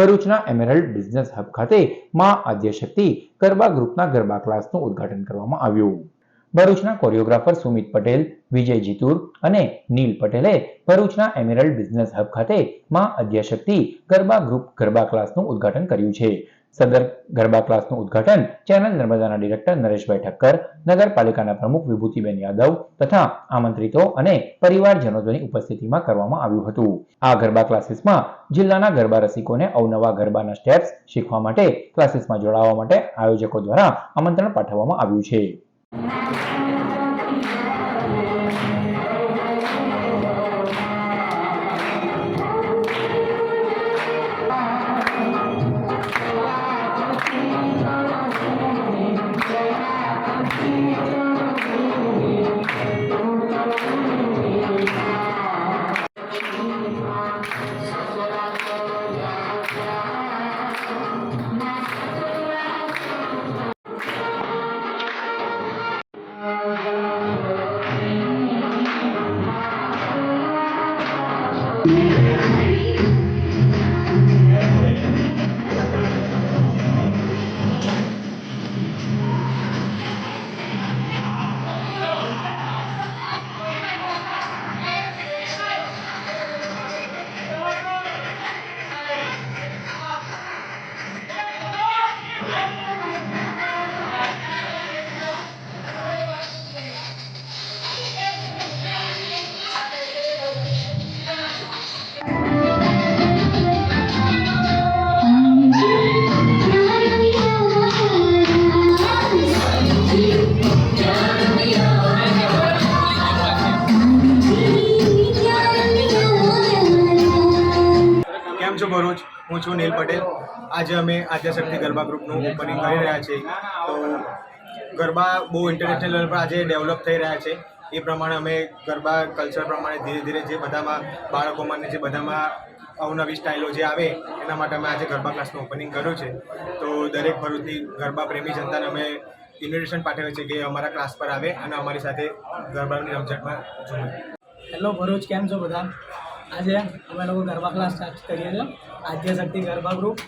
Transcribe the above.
ભરૂચના Emerald business hub ખાતે માં આદ્યશક્તિ ગરબા ગ્રુપના ગરબા ક્લાસનું ઉદ્ઘાટન કરવામાં આવ્યું. ભરૂચના કોરિયોગ્રાફર સુમિત પટેલ, વિજય જીતુર અને નીલ પટેલે ભરૂચના એમેરલ્ડ બિઝનેસ હબ ખાતે માં અધ્યાશક્તિ ગરબા ગ્રુપ ગરબા ક્લાસનું ઉદ્ઘાટન કર્યું છે. સદર ગરબા ક્લાસનું ઉદ્ઘાટન ચેનલ નર્મદાના ડિરેક્ટર નરેશભાઈ ઠક્કર, નગરપાલિકાના પ્રમુખ વિભૂતિબેન યાદવ તથા આમંત્રિતો અને પરિવારજનોની ઉપસ્થિતિમાં કરવામાં આવ્યું હતું. આ ગરબા ક્લાસીસમાં જિલ્લાના ગરબા રસિકોને અવનવા ગરબાના સ્ટેપ્સ શીખવા માટે, ક્લાસીસમાં જોડાવા માટે આયોજકો દ્વારા આમંત્રણ પાઠવવામાં આવ્યું છે. કેમ છો ભરૂચ? હું છું નીલ પટેલ. આજે અમે આદ્યશક્તિ ગરબા ગ્રુપનું ઓપનિંગ કરી રહ્યા છીએ. તો ગરબા બહુ ઇન્ટરનેશનલ લેવલ પર આજે ડેવલપ થઈ રહ્યા છે. એ પ્રમાણે અમે ગરબા કલ્ચર પ્રમાણે ધીરે ધીરે જે બધામાં બાળકોમાં જે બધામાં અવનવી સ્ટાઇલો જે આવે, એના માટે અમે આજે ગરબા ક્લાસનું ઓપનિંગ કર્યું છે. તો દરેક ભરૂચની ગરબા પ્રેમી જનતાને અમે ઇન્વિટેશન પાઠવે છે કે અમારા ક્લાસ પર આવે અને અમારી સાથે ગરબાની રમઝટમાં જોડે હેલો ભરૂચ, કેમ છો બધા? આજે અમે લોકો ગરબા ક્લાસ સ્ટાર્ટ કરીએ છીએ. આદ્યશક્તિ ગરબા ગ્રુપ